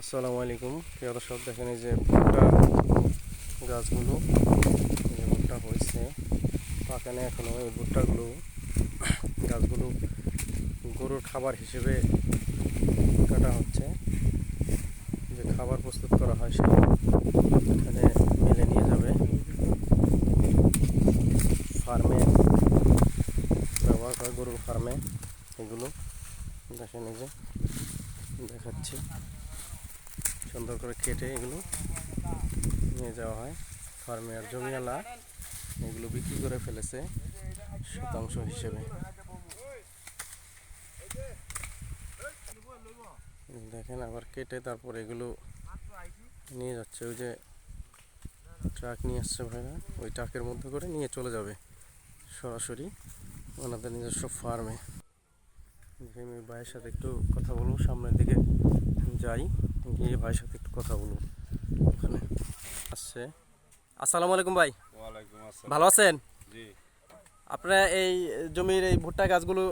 আসসালামু আলাইকুম। প্রিয় দর্শক, দেখেন এই যে ভুট্টা গাছগুলো যে ভুট্টা হয়েছে পাকানে এখনও এই ভুট্টাগুলো, গাছগুলো গরুর খাবার হিসেবে কাটা হচ্ছে। যে খাবার প্রস্তুত করা হয়, সেটা এখানে মেলে নিয়ে যাবে। ফার্মে ব্যবহার করে গরুর ফার্মে এগুলো। দেখেন এই যে দেখাচ্ছি। সুন্দর করে কেটে এগুলো নিয়ে যাওয়া হয়। ফার্মে আর জমিওয়ালা এগুলো বিক্রি করে ফেলেছে শতাংশ হিসেবে। দেখেন আবার কেটে তারপর এগুলো নিয়ে যাচ্ছে। ওই যে ট্রাক নিয়ে আসছে ভাইরা, ওই ট্রাকের মধ্যে করে নিয়ে চলে যাবে সরাসরি ওনাদের নিজস্ব ফার্মে। ভাইয়ের সাথে একটু কথা বলব, সামনের দিকে যাই। গিয়ে ভাইয়ের সাথে একটু কথা বলব ওখানে আসছে। আসসালামু আলাইকুম ভাই। ভালো আছেন? জি। আপনারা এই জমির এই ভুট্টা গাছগুলো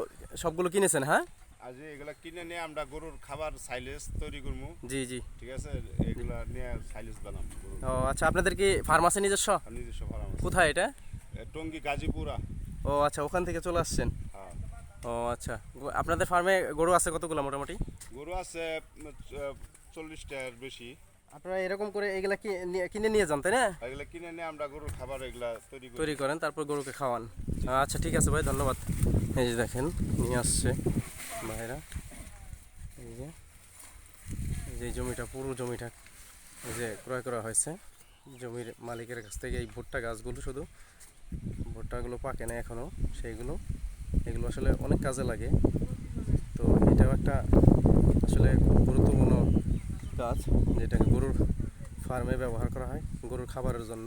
সবগুলো কিনেছেন হ্যাঁ? আজ এগুলা কিনে নিয়ে আমরা গরুর খাবার সাইলেজ তৈরি করব জি জি। ঠিক আছে? এগুলা নিয়ে সাইলেজ বানাবো ও আচ্ছা আপনাদের কি ফার্ম আছে নিজস্ব? নিজস্ব ফার্ম কোথায় এটা? টঙ্গী গাজীপুরা। ও আচ্ছা ওখান থেকে চলে আসছেন। ও আচ্ছা। আপনাদের ফার্মে গরু আছে কতগুলো মোটামুটি? গরু আছে চল্লিশটার বেশি। আপনারা এরকম করে এগুলা কিনে নিয়ে যান তাই না? এগুলা কিনে নিয়ে আমরা গরুর খাবার এগুলা তৈরি তৈরি করেন তারপর গরুকে খাওয়ান। আচ্ছা ঠিক আছে ভাই ধন্যবাদ। এই যে দেখেন নিয়ে আসছে ভাইরা। এই যে যে জমিটা পুরো জমিটা এই যে ক্রয় করা হয়েছে। জমির মালিকের কাছ থেকে এই ভুট্টা গাছগুলো শুধু ভুট্টাগুলো পাকে না এখনও সেইগুলো এগুলো আসলে অনেক কাজে লাগে। তো এটাও একটা আসলে গুরুত্বপূর্ণ কাজ, যেটাকে গরুর ফার্মে ব্যবহার করা হয়, গরুর খাবারের জন্য।